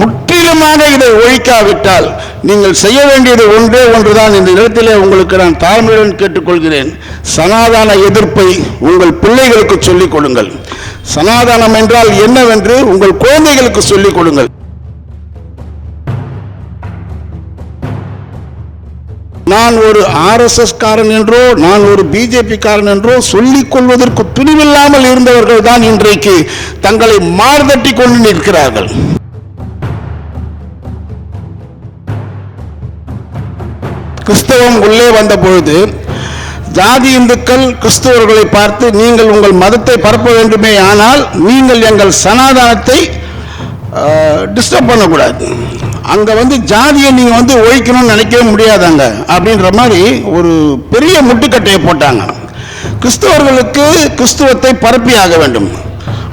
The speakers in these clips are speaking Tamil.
முற்றிலுமாக இதை ஒழிக்காவிட்டால் நீங்கள் செய்ய வேண்டியது ஒன்றே ஒன்றுதான். இந்த இடத்திலே உங்களுக்கு நான் தாழ்மையுடன் கேட்டுக்கொள்கிறேன். சனாதான எதிர்ப்பை உங்கள் பிள்ளைகளுக்கு சொல்லிக் கொடுங்கள். சனாதானம் என்றால் என்னவென்று உங்கள் குழந்தைகளுக்கு சொல்லிக் கொடுங்கள். நான் ஒரு ஆர்எஸ்எஸ் காரன் என்றோ நான் ஒரு பிஜேபி காரன் என்றோ சொல்லிக் கொள்வதற்கு துணிவில்லாமல் இருந்தவர்கள் தான் இன்றைக்கு தங்களை மார்தட்டி கொண்டு நிற்கிறார்கள். கிறிஸ்தவம் உள்ளே வந்த பொழுது ஜாதி இந்துக்கள் கிறிஸ்தவர்களை பார்த்து நீங்கள் உங்கள் மதத்தை பரப்ப வேண்டுமே ஆனால் நீங்கள் எங்கள் சனாதானத்தை டிஸ்டர்ப் பண்ணக்கூடாது. அங்கே வந்து ஜாதியை நீங்கள் வந்து ஒழிக்கணும்னு நினைக்கவே முடியாதாங்க அப்படின்ற மாதிரி ஒரு பெரிய முட்டுக்கட்டையை போட்டாங்க. கிறிஸ்தவர்களுக்கு கிறிஸ்துவத்தை பரப்பி ஆக வேண்டும்.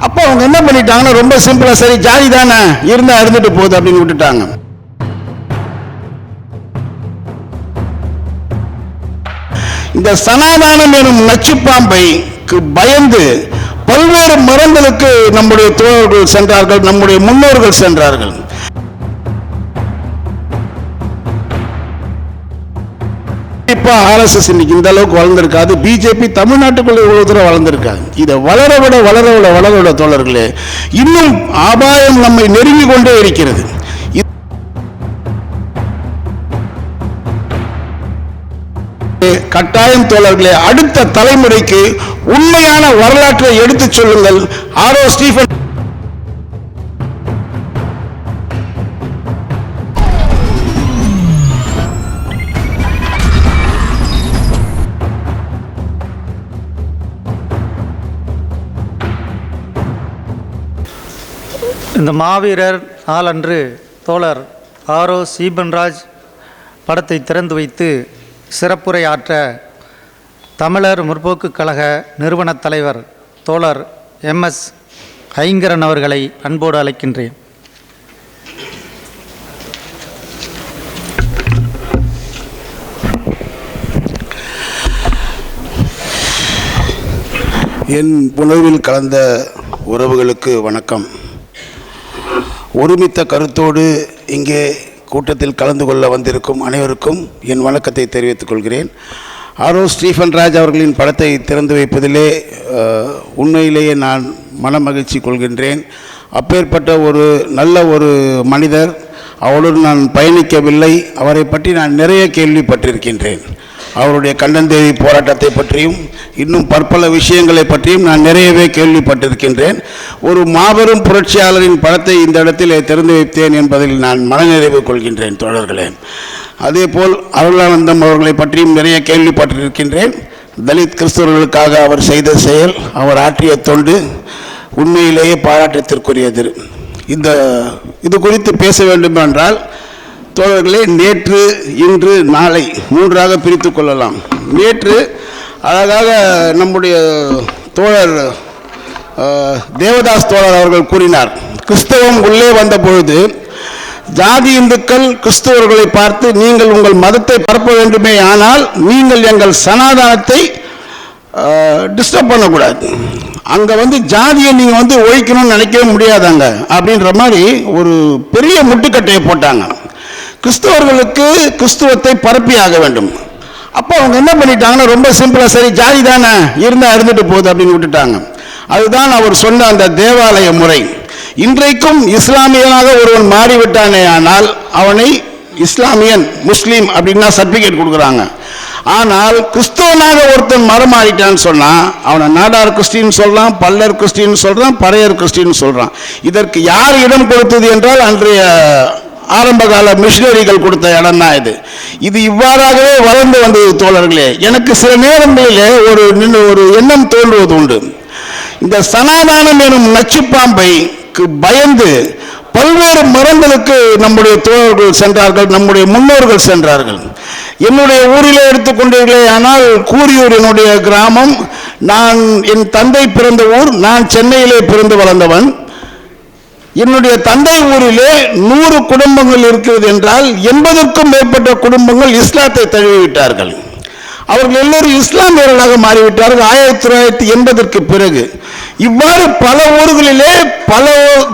அப்போ அவங்க என்ன பண்ணிட்டாங்கன்னா ரொம்ப சிம்பிளாக சரி ஜாதி தானே இருந்தால் இருந்துட்டு போகுது அப்படின்னு விட்டுட்டாங்க. இந்த சனாதானம் எனும் நச்சுப்பாம்பை பயந்து பல்வேறு மரங்களுக்கு நம்முடைய தோழர்கள் சென்றார்கள் நம்முடைய முன்னோர்கள் சென்றார்கள். இப்ப ஆர்எஸ்எஸ் இன்னைக்கு இந்த அளவுக்கு வளர்ந்துருக்காது. பிஜேபி தமிழ்நாட்டுக்குள்ள இவ்வளவு தூரம் வளர்ந்துருக்காங்க. இதை வளர விட வளர விட வளர விட தோழர்களே இன்னும் ஆபாயம் நம்மை நெருங்கி கொண்டே இருக்கிறது. கட்டாயம் தோழர்களே அடுத்த தலைமுறைக்கு உண்மையான வரலாற்றை எடுத்துச் சொல்லுங்கள். ஆரோ. ஸ்டீஃபன் இந்த மாவீரர் நாளன்று தோழர் ஆரோ. சீபன்ராஜ் படத்தை திறந்து வைத்து சிறப்புரையாற்ற தமிழர் முற்போக்கு கழக நிறுவனத் தலைவர் தோழர் எம்எஸ் ஐங்கரன் அவர்களை அன்போடு அழைக்கின்றேன். என் உணர்வில் கலந்த உறவுகளுக்கு வணக்கம். ஒருமித்த கருத்தோடு இங்கே கூட்டத்தில் கலந்து கொள்ள வந்திருக்கும் அனைவருக்கும் என் வணக்கத்தை தெரிவித்துக் கொள்கிறேன். ஆரோ ஸ்டீஃபன் ராஜ் அவர்களின் படத்தை திறந்து வைப்பதிலே உண்மையிலேயே நான் மனமகிழ்ச்சி கொள்கின்றேன். அப்பேற்பட்ட ஒரு நல்ல ஒரு மனிதர் அவளோடு நான் பயணிக்கவில்லை. அவரை பற்றி நான் நிறைய கேள்விப்பட்டிருக்கின்றேன். அவருடைய கண்ணந்தேவி போராட்டத்தை பற்றியும் இன்னும் பற்பல விஷயங்களை பற்றியும் நான் நிறையவே கேள்விப்பட்டிருக்கின்றேன். ஒரு மாபெரும் புரட்சியாளரின் படத்தை இந்த இடத்தில் திறந்து வைத்தேன் என்பதில் நான் மனநிறைவு கொள்கின்றேன் தோழர்களே. அதேபோல் அருளானந்தம் அவர்களை பற்றியும் நிறைய கேள்விப்பட்டிருக்கின்றேன். தலித் கிறிஸ்தவர்களுக்காக அவர் செய்த செயல் அவர் ஆற்றிய தொண்டு உண்மையிலேயே பாராட்டத்திற்குரியது இந்த இது குறித்து பேச வேண்டும் என்றால் தோழர்களே நேற்று இன்று நாளை மூன்றாக பிரித்து கொள்ளலாம். நேற்று அழகாக நம்முடைய தோழர் தேவதாஸ் தோழர் அவர்கள் கூறினார். கிறிஸ்தவம் உள்ளே வந்த பொழுது ஜாதி இந்துக்கள் கிறிஸ்தவர்களை பார்த்து நீங்கள் உங்கள் மதத்தை பரப்ப வேண்டுமே ஆனால் நீங்கள் எங்கள் சனாதானத்தை டிஸ்டர்ப் பண்ணக்கூடாது. அங்கே வந்து ஜாதியை நீங்கள் வந்து ஒழிக்கணும்னு நினைக்கவே முடியாதாங்க? அப்படின்ற மாதிரி ஒரு பெரிய முட்டுக்கட்டையை போட்டாங்க. கிறிஸ்தவர்களுக்கு கிறிஸ்துவத்தை பரப்பி ஆக வேண்டும். அப்போ அவங்க என்ன பண்ணிட்டாங்கன்னா ரொம்ப சிம்பிளாக சரி ஜாதி தானே இருந்தால் இருந்துட்டு போகுது அப்படின்னு விட்டுட்டாங்க. அதுதான் அவர் சொன்ன அந்த தேவாலய முறை. இன்றைக்கும் இஸ்லாமியனாக ஒருவன் மாறிவிட்டானே ஆனால் அவனை இஸ்லாமியன் முஸ்லீம் அப்படின்னா சர்டிஃபிகேட் கொடுக்குறாங்க. ஆனால் கிறிஸ்தவனாக ஒருத்தன் மரம் மாறிட்டான்னு சொன்னால் அவனை நாடார் கிறிஸ்டின் சொல்கிறான் பல்லர் கிறிஸ்டின் சொல்கிறான் பறையர் கிறிஸ்டின் சொல்கிறான் இதற்கு யார் இடம் கொடுத்தது என்றால் அன்றைய ஆரம்பகால மிஷினரிகள் கொடுத்த இடம் தான் இது. இது இவ்வாறாகவே வளர்ந்து வந்தது தோழர்களே. எனக்கு சில நேரங்களிலே ஒரு ஒரு எண்ணம் தோன்றுவது உண்டு. இந்த சனாதானம் எனும் நச்சுப்பாம்பைக்கு பயந்து பல்வேறு மரங்களுக்கு நம்முடைய தோழர்கள் சென்றார்கள் நம்முடைய முன்னோர்கள் சென்றார்கள். என்னுடைய ஊரிலே எடுத்துக்கொண்டீர்களே ஆனால் கூரியூர் என்னுடைய கிராமம். நான் என் தந்தை பிறந்த ஊர் நான் சென்னையிலே பிறந்து வளர்ந்தவன். என்னுடைய தந்தை ஊரிலே நூறு குடும்பங்கள் இருக்கிறது என்றால் எண்பதற்கும் மேற்பட்ட குடும்பங்கள் இஸ்லாத்தை தழுவிவிட்டார்கள். அவர்கள் எல்லோரும் இஸ்லாமியர்களாக மாறிவிட்டார்கள் ஆயிரத்தி தொள்ளாயிரத்தி எண்பதற்கு பிறகு. இவ்வாறு பல ஊர்களிலே பல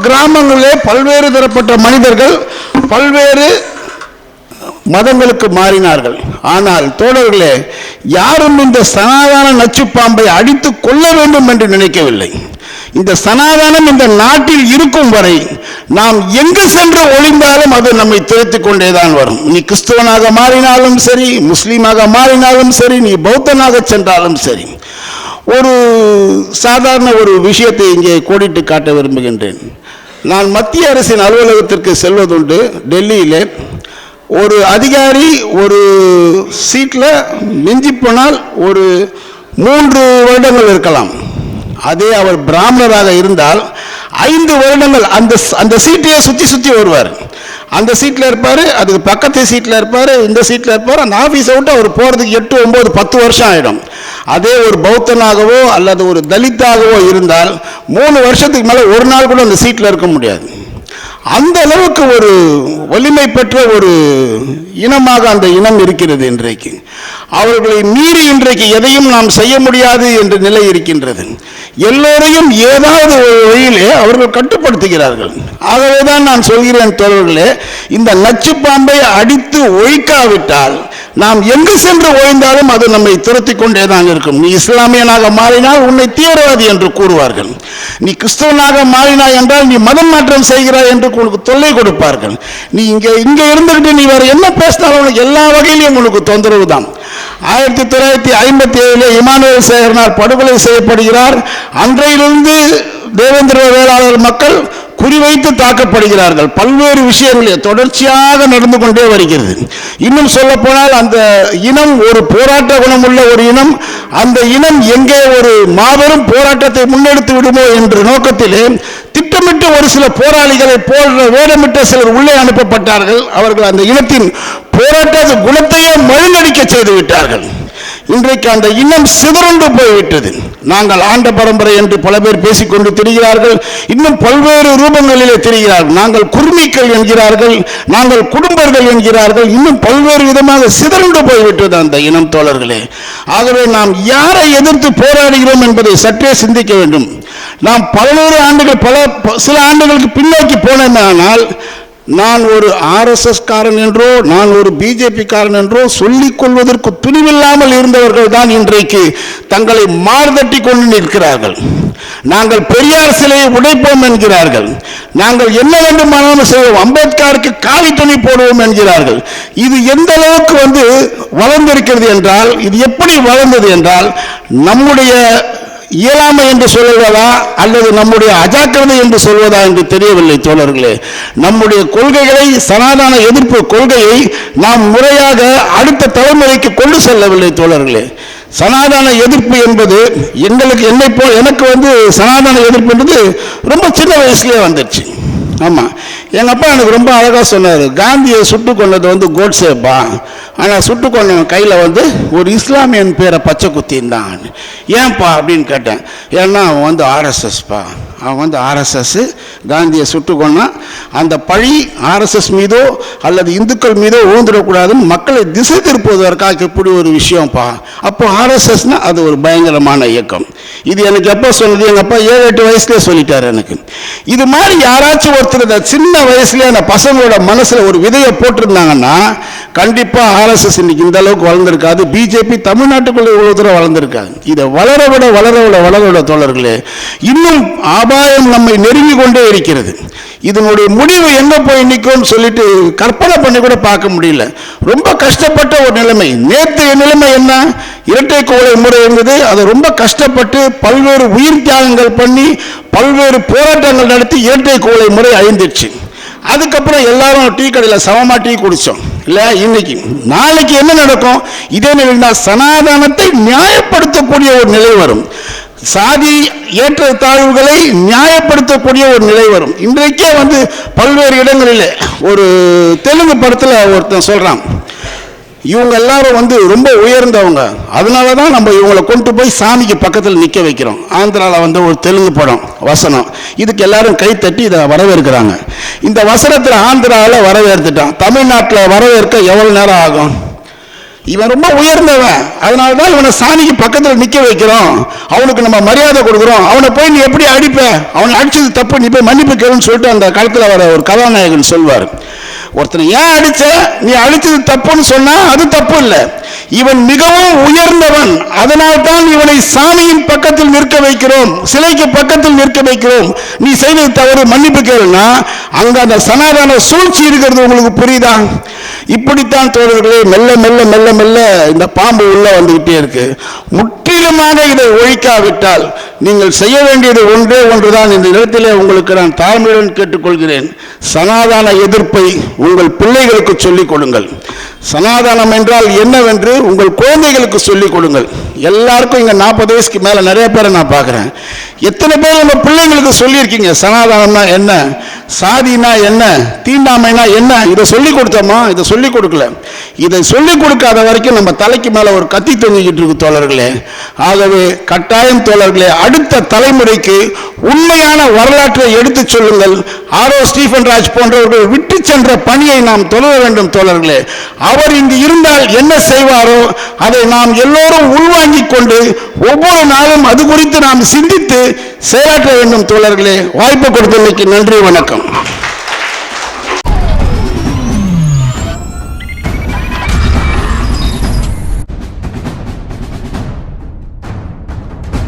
கிராமங்களிலே பல்வேறு தரப்பட்ட மனிதர்கள் பல்வேறு மதங்களுக்கு மாறினார்கள். ஆனால் தோழர்களே யாரும் இந்த சனாதான நச்சுப்பாம்பை அடித்து கொள்ள வேண்டும் என்று நினைக்கவில்லை. இந்த சனாதானம் இந்த நாட்டில் இருக்கும் வரை நாம் எங்கு சென்று ஒளிந்தாலும் அது நம்மை துரைத்துக் கொண்டேதான் வரும். நீ கிறிஸ்துவனாக மாறினாலும் சரி முஸ்லீமாக மாறினாலும் சரி நீ பௌத்தனாக சென்றாலும் சரி. ஒரு சாதாரண ஒரு விஷயத்தை இங்கே கோடிட்டு காட்ட விரும்புகின்றேன். நான் மத்திய அரசின் அலுவலகத்திற்கு செல்வதுண்டு டெல்லியிலே. ஒரு அதிகாரி ஒரு சீட்டில் மிஞ்சி போனால் ஒரு மூன்று வருடங்கள் இருக்கலாம். அதே அவர் பிராமணராக இருந்தால் ஐந்து வருடங்கள் அந்த அந்த சீட்டையே சுற்றி சுற்றி வருவார். அந்த சீட்டில் இருப்பார் அதுக்கு பக்கத்து சீட்டில் இருப்பார் இந்த சீட்டில் இருப்பார் அந்த ஆஃபீஸை விட்டு அவர் போகிறதுக்கு எட்டு ஒம்பது பத்து வருஷம் ஆகிடும் அதே ஒரு பௌத்தனாகவோ அல்லது ஒரு தலித்தாகவோ இருந்தால் மூணு வருஷத்துக்கு மேலே ஒரு நாள் கூட அந்த சீட்டில் இருக்க முடியாது. அந்த அளவுக்கு ஒரு வலிமை பெற்ற ஒரு இனமாக அந்த இனம் இருக்கிறது இன்றைக்கு. அவர்களை மீறி இன்றைக்கு எதையும் நாம் செய்ய முடியாது என்ற நிலை இருக்கின்றது. எல்லோரையும் ஏதாவது ஒரு வழியிலே அவர்கள் கட்டுப்படுத்துகிறார்கள். ஆகவே தான் நான் சொல்கிறேன் தோழர்களே இந்த நச்சு பாம்பை அடித்து ஒழிக்காவிட்டால் நாம் எங்கு சென்று ஓய்ந்தாலும் அது நம்மை துரத்தி கொண்டே தான் இருக்கும். நீ இஸ்லாமியனாக மாறினால் உன்னை தீவிரவாதி என்று கூறுவார்கள். நீ கிறிஸ்தவனாக மாறினாய் என்றால் நீ மதம் மாற்றம் செய்கிறாய் என்று உனக்கு தொல்லை கொடுப்பார்கள். நீ இங்கே இங்கே இருந்துகிட்டு நீ வேறு என்ன பேசினாலும் உனக்கு எல்லா வகையிலையும் உனக்கு தொந்தரவு தான். ஆயிரத்தி தொள்ளாயிரத்தி ஐம்பத்தி ஏழில் இமானுவேல் சேகரனார் படுகொலை செய்யப்படுகிறார். அன்றையிலிருந்து தேவேந்திர வேளாளர் மக்கள் குறிவைத்து தாக்கப்படுகிறார்கள். பல்வேறு விஷயங்களில் தொடர்ச்சியாக நடந்து கொண்டே வருகிறது. இன்னும் சொல்ல போனால் அந்த இனம் ஒரு போராட்ட குணமுள்ள ஒரு இனம். அந்த இனம் எங்கே ஒரு மாபெரும் போராட்டத்தை முன்னெடுத்து விடுமோ என்ற நோக்கத்திலே திட்டமிட்டு ஒரு சில போராளிகளை போன்ற வேடமிட்ட சிலர் உள்ளே அனுப்பப்பட்டார்கள். அவர்கள் அந்த இனத்தின் போராட்ட குணத்தையே மழுங்கடிக்க செய்து விட்டார்கள். இன்றைக்கு அந்த இனம் சிதறண்டு போய்விட்டது. நாங்கள் ஆண்ட பரம்பரை என்று பல பேர் பேசிக்கொண்டு திரிகிறார்கள். இன்னும் பல்வேறு ரூபங்களிலே திரிகிறார்கள். நாங்கள் குர்மிக்கள் என்கிறார்கள். நாங்கள் குடும்பர்கள் என்கிறார்கள். இன்னும் பல்வேறு விதமாக சிதறண்டு போய்விட்டது அந்த இனம் தோழர்களே. ஆகவே நாம் யாரை எதிர்த்து போராடுகிறோம் என்பதை சற்றே சிந்திக்க வேண்டும். நாம் பல்வேறு ஆண்டுகள் பல சில ஆண்டுகளுக்கு பின்னோக்கி போனோமானால் நான் ஒரு ஆர்எஸ்எஸ் காரன் என்றோ நான் ஒரு பிஜேபி காரன் என்றோ சொல்லிக் கொள்வதற்கு துணிவில்லாமல் இருந்தவர்கள் தான் இன்றைக்கு தங்களை மார்தட்டி கொண்டு நிற்கிறார்கள். நாங்கள் பெரியார் சிலையை உடைப்போம் என்கிறார்கள். நாங்கள் என்ன வேண்டுமானாலும் செய்வோம். அம்பேத்கருக்கு காவி துணி போடுவோம் என்கிறார்கள். இது எந்த அளவுக்கு வந்து வளர்ந்திருக்கிறது என்றால் இது எப்படி வளர்ந்தது என்றால் நம்முடைய இயலாமை என்று சொல்வதா அல்லது நம்முடைய அஜாக்கிரதை என்று சொல்வதா என்று தெரியவில்லை தோழர்களே. நம்முடைய கொள்கைகளை சனாதன எதிர்ப்பு கொள்கையை நாம் முறையாக அடுத்த தலைமுறைக்கு கொண்டு செல்லவில்லை தோழர்களே. சனாதன எதிர்ப்பு என்பது எங்களுக்கு என்னை போ எனக்கு வந்து சனாதன எதிர்ப்பு என்பது ரொம்ப சின்ன வயசுலேயே வந்துடுச்சு ஆமாம் எங்கள் அப்பா எனக்கு ரொம்ப அழகாக சொன்னார் காந்தியை சுட்டு கொண்டது வந்து கோட்ஸேப்பா ஆனால் சுட்டு கொண்டவன் கையில் வந்து ஒரு இஸ்லாமியன் பேரை பச்சை குத்தின்தான் ஏன்பா அப்படின்னு கேட்டேன். ஏன்னா அவன் வந்து ஆர்எஸ்எஸ்ப்பா அவன் வந்து ஆர்எஸ்எஸ்ஸு காந்தியை சுட்டு கொண்டான் அந்த பழி ஆர்எஸ்எஸ் மீதோ அல்லது இந்துக்கள் மீதோ ஊந்துடக்கூடாதுன்னு மக்களை திசை திருப்புவதற்காக இப்படி ஒரு விஷயம்ப்பா. அப்போ ஆர்எஸ்எஸ்னா அது ஒரு பயங்கரமான இயக்கம். இது எனக்கு எப்போ சொன்னது எங்கள் அப்பா ஏழு எட்டு வயசுலேயே சொல்லிட்டார் எனக்கு. இது மாதிரி யாராச்சும் ஒருத்தர் இந்த சின்ன வயசுலேயே அந்த பசங்களோட மனசில் ஒரு விதையை போட்டிருந்தாங்கன்னா கண்டிப்பாக ஆர்எஸ்எஸ் இன்னைக்கு இந்த அளவுக்கு வளர்ந்துருக்காது. பிஜேபி தமிழ்நாட்டுக்குள்ளே இவ்வளோ தூரம் வளர்ந்துருக்காது. இதை வளர விட வளர விட வளர விட தோழர்களே இன்னும் அபாயம் நம்மை நெருங்கி கொண்டே இருக்கிறது. இதனுடைய முடிவு என்ன போய் நிற்கும்னு சொல்லிட்டு கற்பனை பண்ணி கூட பார்க்க முடியல. ரொம்ப கஷ்டப்பட்ட ஒரு நிலைமை. நேற்றைய நிலைமை என்ன? இரட்டை கோளை முறை இருந்தது. அதை ரொம்ப கஷ்டப்பட்டு பல்வேறு உயிர் தியாகங்கள் பண்ணி பல்வேறு போராட்டங்கள் நடத்தி இரட்டை கோளை முறை அழிந்துச்சு. அதுக்கப்புறம் எல்லாரும் டீ கடையில் சமமாக டீ குடித்தோம் இல்லை இன்னைக்கு நாளைக்கு என்ன நடக்கும்? இதே நிலைனா சனாதானத்தை நியாயப்படுத்தக்கூடிய ஒரு நிலை வரும். சாதி ஏற்ற தாழ்வுகளை நியாயப்படுத்தக்கூடிய ஒரு நிலை வரும். இன்றைக்கே வந்து பல்வேறு இடங்களில் ஒரு தெலுங்கு படத்தில் ஒருத்தன் சொல்கிறான் இவங்க எல்லாரும் வந்து ரொம்ப உயர்ந்தவங்க. அதனால தான் நம்ம இவங்களை கொண்டு போய் சாமிக்கு பக்கத்தில் நிற்க வைக்கிறோம். ஆந்திராவில் வந்து ஒரு தெலுங்கு படம் வசனம். இதுக்கு எல்லாரும் கை தட்டி இதை வரவேற்கிறாங்க. இந்த வசனத்தில் ஆந்திராவில் வரவேற்றுட்டான். தமிழ்நாட்டில் வரவேற்க எவ்வளோ நேரம் ஆகும்? இவன் ரொம்ப உயர்ந்தவன். அதனால தான் இவனை சாணிக்கு பக்கத்தில் நிற்க வைக்கிறோம். அவனுக்கு நம்ம மரியாதை கொடுக்குறோம். அவனை போய் நீ எப்படி அடிப்ப? அவனை அடிச்சது தப்பு. நீ போய் மன்னிப்பு கேளுன்னு சொல்லிட்டு அந்த காலத்தில் வர ஒரு கதாநாயகன் சொல்வார். ஒருத்தனை ஏன் அடிச்ச? நீ அடிச்சது தப்புன்னு சொன்னா அது தப்பு இல்லை. இவன் மிகவும் உயர்ந்தவன். அதனால் தான் இவனை சாமியின் பக்கத்தில் நிற்க வைக்கிறோம். சிலைக்கு பக்கத்தில் நிற்க வைக்கிறோம். நீ செய்தது தவறு மன்னிப்பு கேளுனா அங்க அந்த சனாதன சூழ்ச்சி இருக்கிறது உங்களுக்கு புரியுதா? இப்படித்தான் தோழர்களே மெல்ல மெல்ல மெல்ல மெல்ல இந்த பாம்பு உள்ள வந்துகிட்டே இருக்கு. முற்றிலுமாக இதை ஒழிக்காவிட்டால் நீங்கள் செய்ய வேண்டியது ஒன்றே ஒன்றுதான். இந்த இடத்திலே உங்களுக்கு நான் தாழ்மையுடன் கேட்டுக்கொள்கிறேன். சனாதான எதிர்ப்பை உங்கள் பிள்ளைகளுக்கு சொல்லிக் கொடுங்கள். சனாதானம் என்றால் என்னவென்று உங்கள் குழந்தைகளுக்கு சொல்லிக் கொடுங்கள். எல்லாருக்கும் இங்கே நாற்பது வயசுக்கு மேலே நிறைய பேரை நான் பார்க்குறேன். எத்தனை பேர் நம்ம பிள்ளைங்களுக்கு சொல்லியிருக்கீங்க? சனாதானம்னா என்ன? சாதினா என்ன? தீண்டாமைனா என்ன? இதை சொல்லிக் கொடுத்தோமா? இதை சொல்லிக் கொடுக்கல. இதை சொல்லிக் கொடுக்காத வரைக்கும் நம்ம தலைக்கு மேலே ஒரு கத்தி தொங்கிக்கிட்டு இருக்கு தோழர்களே. ஆகவே கட்டாயம் தோழர்களே அடுத்த தலைமுறைக்கு உண்மையான வரலாற்றை எடுத்துச் சொல்லுங்கள். ஆரோ ஸ்டீஃபன் ராஜ் போன்றவர்கள் விட்டு சென்ற பணியை நாம் தொடர வேண்டும் தோழர்களே. அவர் இங்கு இருந்தால் என்ன செய்வாரோ அதை நாம் எல்லோரும் உள்வாங்கிக் கொண்டு ஒவ்வொரு நாளும் அது குறித்து நாம் சிந்தித்து செயலாற்ற வேண்டும் தோழர்களே. வாய்ப்பு கொடுத்தமைக்கு நன்றி வணக்கம்.